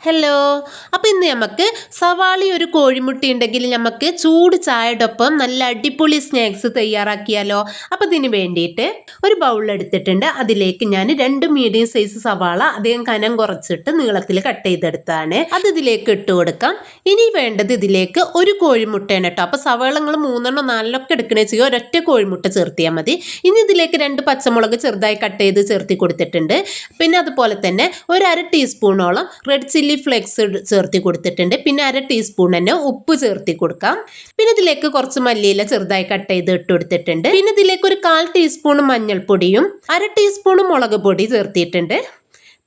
Hello അപ്പോൾ ഇന്ന് നമുക്ക് സവാളി ഒരു കോഴിമുട്ടി ഉണ്ടെങ്കിൽ നമുക്ക് ചൂട് ചായയോടൊപ്പം നല്ല അടിപൊളി സ്നാക്സ് തയ്യാറാക്കിയാലോ. അപ്പോൾ ഇതിന് വേണ്ടിയിട്ട് ഒരു ബൗൾ എടുത്തിട്ടുണ്ട്. അതിലേക്ക് ഞാൻ രണ്ട് മീഡിയം സൈസ് സവാള അധികം കനം കുറച്ചിട്ട് നീളത്തിൽ കട്ട് ചെയ്തെടുത്താണ്. അത് ഇതിലേക്ക് ഇട്ട് കൊടുക്കാം. ഇനി വേണ്ടത് ഇതിലേക്ക് ഒരു കോഴിമുട്ടയാണ് കേട്ടോ അപ്പോൾ സവാളങ്ങൾ മൂന്നെണ്ണോ നാലെണ്ണോ ഒക്കെ എടുക്കണേ ചെയ്യുക ഒരൊറ്റ കോഴിമുട്ട ചേർത്തിയാൽ മതി. ഇനി ഇതിലേക്ക് രണ്ട് പച്ചമുളക് ചെറുതായി കട്ട് ചെയ്ത് ചേർത്തി കൊടുത്തിട്ടുണ്ട്. പിന്നെ അതുപോലെ തന്നെ ഒരു അര ടീസ്പൂണോളം റെഡ് ചില്ലി ഫ്ലെക്സ് ചേർത്തി കൊടുത്തിട്ടുണ്ട്. പിന്നെ അര ടീസ്പൂൺ തന്നെ ഉപ്പ് ചേർത്തി കൊടുക്കാം. പിന്നെ ഇതിലേക്ക് കുറച്ച് മല്ലിയില ചെറുതായി കട്ട് ചെയ്ത് ഇട്ട് കൊടുത്തിട്ടുണ്ട്. പിന്നെ ഇതിലേക്ക് ഒരു കാൽ ടീസ്പൂൺ മഞ്ഞൾപ്പൊടിയും അര ടീസ്പൂൺ മുളക് പൊടി ചേർത്തിയിട്ടുണ്ട്.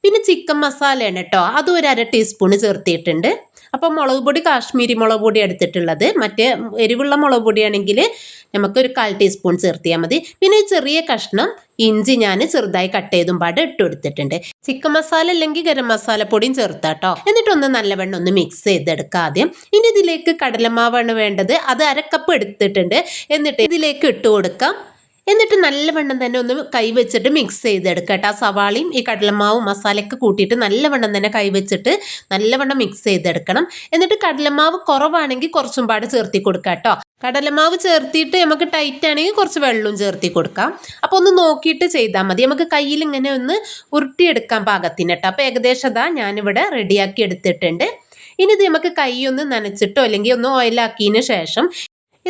പിന്നെ ചിക്കൻ മസാലയാണ് കേട്ടോ. അതും ഒരു അര ടീസ്പൂൺ ചേർത്തിയിട്ടുണ്ട്. അപ്പോൾ മുളക് പൊടി കാശ്മീരി മുളക് പൊടി എടുത്തിട്ടുള്ളത്. മറ്റേ എരിവുള്ള മുളക് പൊടിയാണെങ്കിൽ നമുക്കൊരു കാൽ ടീസ്പൂൺ ചേർത്തിയാൽ മതി. പിന്നെ ചെറിയ കഷ്ണം ഇഞ്ചി ഞാൻ ചെറുതായി കട്ട് ചെയ്തും പാട് ഇട്ട് കൊടുത്തിട്ടുണ്ട്. ചിക്കൻ മസാല അല്ലെങ്കിൽ ഗരം മസാല പൊടിയും ചേർത്താട്ടോ എന്നിട്ടൊന്ന് നല്ലവണ്ണം ഒന്ന് മിക്സ് ചെയ്തെടുക്കാം ആദ്യം. ഇനി ഇതിലേക്ക് കടലമാവാണ് വേണ്ടത്. അത് അരക്കപ്പ് എടുത്തിട്ടുണ്ട്. എന്നിട്ട് ഇതിലേക്ക് ഇട്ട് കൊടുക്കാം. എന്നിട്ട് നല്ലവണ്ണം തന്നെ ഒന്ന് കൈവച്ചിട്ട് മിക്സ് ചെയ്തെടുക്കുക കേട്ടോ. സവാളയും ഈ കടലമാവും മസാലയൊക്കെ കൂട്ടിയിട്ട് നല്ലവണ്ണം തന്നെ കൈവച്ചിട്ട് നല്ലവണ്ണം മിക്സ് ചെയ്തെടുക്കണം. എന്നിട്ട് കടലമാവ് കുറവാണെങ്കിൽ കുറച്ചും പാട് ചേർത്തി കൊടുക്കുക കേട്ടോ. കടലമാവ് ചേർത്തിയിട്ട് നമുക്ക് ടൈറ്റ് ആണെങ്കിൽ കുറച്ച് വെള്ളവും ചേർത്തി കൊടുക്കാം. അപ്പോൾ ഒന്ന് നോക്കിയിട്ട് ചെയ്താൽ മതി. നമുക്ക് കയ്യിൽ ഇങ്ങനെ ഒന്ന് ഉരുട്ടിയെടുക്കാൻ പാകത്തിന് കേട്ടോ. അപ്പോൾ ഏകദേശം അതാ ഞാനിവിടെ റെഡിയാക്കി എടുത്തിട്ടുണ്ട്. ഇനി ഇത് നമുക്ക് കൈ ഒന്ന് നനച്ചിട്ടോ അല്ലെങ്കിൽ ഒന്ന് ഓയിലാക്കിയതിന് ശേഷം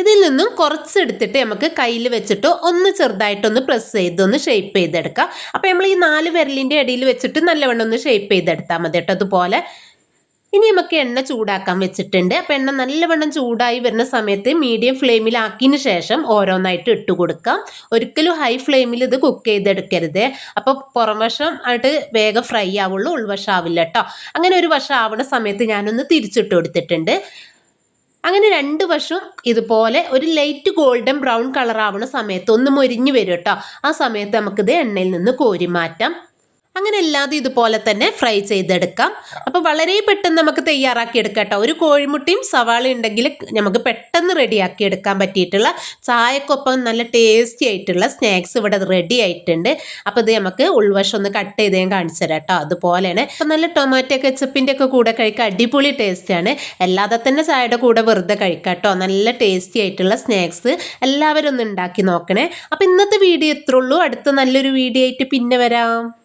ഇതിൽ നിന്നും കുറച്ചെടുത്തിട്ട് നമുക്ക് കയ്യിൽ വെച്ചിട്ട് ഒന്ന് ചെറുതായിട്ടൊന്ന് പ്രസ് ചെയ്ത് ഒന്ന് ഷേപ്പ് ചെയ്തെടുക്കാം. അപ്പോൾ നമ്മൾ ഈ നാല് വിരലിന്റെ ഇടയിൽ വെച്ചിട്ട് നല്ലവണ്ണം ഒന്ന് ഷേപ്പ് ചെയ്തെടുത്താൽ മതി കേട്ടോ അതുപോലെ ഇനി നമുക്ക് എണ്ണ ചൂടാക്കാൻ വെച്ചിട്ടുണ്ട്. അപ്പോൾ എണ്ണ നല്ലവണ്ണം ചൂടായി വരുന്ന സമയത്ത് മീഡിയം ഫ്ലെയിമിലാക്കിയതിന് ശേഷം ഓരോന്നായിട്ട് ഇട്ട് കൊടുക്കാം. ഒരിക്കലും ഹൈ ഫ്ലെയിമിൽ ഇത് കുക്ക് ചെയ്തെടുക്കരുത്. അപ്പോൾ പുറംവശം ആയിട്ട് വേഗം ഫ്രൈ ആവുള്ളൂ ഉൾവശം ആവില്ല കേട്ടോ. അങ്ങനെ ഒരു വശം ആവുന്ന സമയത്ത് ഞാനൊന്ന് തിരിച്ചിട്ട് കൊടുത്തിട്ടുണ്ട്. അങ്ങനെ രണ്ട് വർഷം ഇതുപോലെ ഒരു ലൈറ്റ് ഗോൾഡൻ ബ്രൗൺ കളർ ആവുന്ന സമയത്ത് ഒന്ന് മൊരിഞ്ഞു വരും കേട്ടോ ആ സമയത്ത് നമുക്കിത് എണ്ണയിൽ നിന്ന് കോരി മാറ്റാം അങ്ങനെ അല്ലാതെ ഇതുപോലെ തന്നെ ഫ്രൈ ചെയ്തെടുക്കാം. അപ്പോൾ വളരെ പെട്ടെന്ന് നമുക്ക് തയ്യാറാക്കി എടുക്കാം കേട്ടോ. ഒരു കോഴിമുട്ടിയും സവാള ഉണ്ടെങ്കിൽ നമുക്ക് പെട്ടെന്ന് റെഡിയാക്കി എടുക്കാൻ പറ്റിയിട്ടുള്ള ചായക്കൊപ്പം നല്ല ടേസ്റ്റി ആയിട്ടുള്ള സ്നാക്സ് ഇവിടെ റെഡി ആയിട്ടുണ്ട്. അപ്പോൾ ഇത് നമുക്ക് ഉൾവശം ഒന്ന് കട്ട് ചെയ്ത് ഞാൻ കാണിച്ചു തരാം കേട്ടോ. അതുപോലെയാണ്. അപ്പോൾ നല്ല ടൊമാറ്റോ കെച്ചപ്പിന്റെ ഒക്കെ കൂടെ കഴിക്കുക അടിപൊളി ടേസ്റ്റാണ് അല്ലാതെ തന്നെ ചായയുടെ കൂടെ വെറുതെ കഴിക്കാം കേട്ടോ. നല്ല ടേസ്റ്റി ആയിട്ടുള്ള സ്നാക്സ് എല്ലാവരും ഒന്ന് ഉണ്ടാക്കി നോക്കണേ. അപ്പോൾ ഇന്നത്തെ വീഡിയോ ഇത്രയുള്ളൂ അടുത്ത നല്ലൊരു വീഡിയോ ആയിട്ട് പിന്നെ വരാം.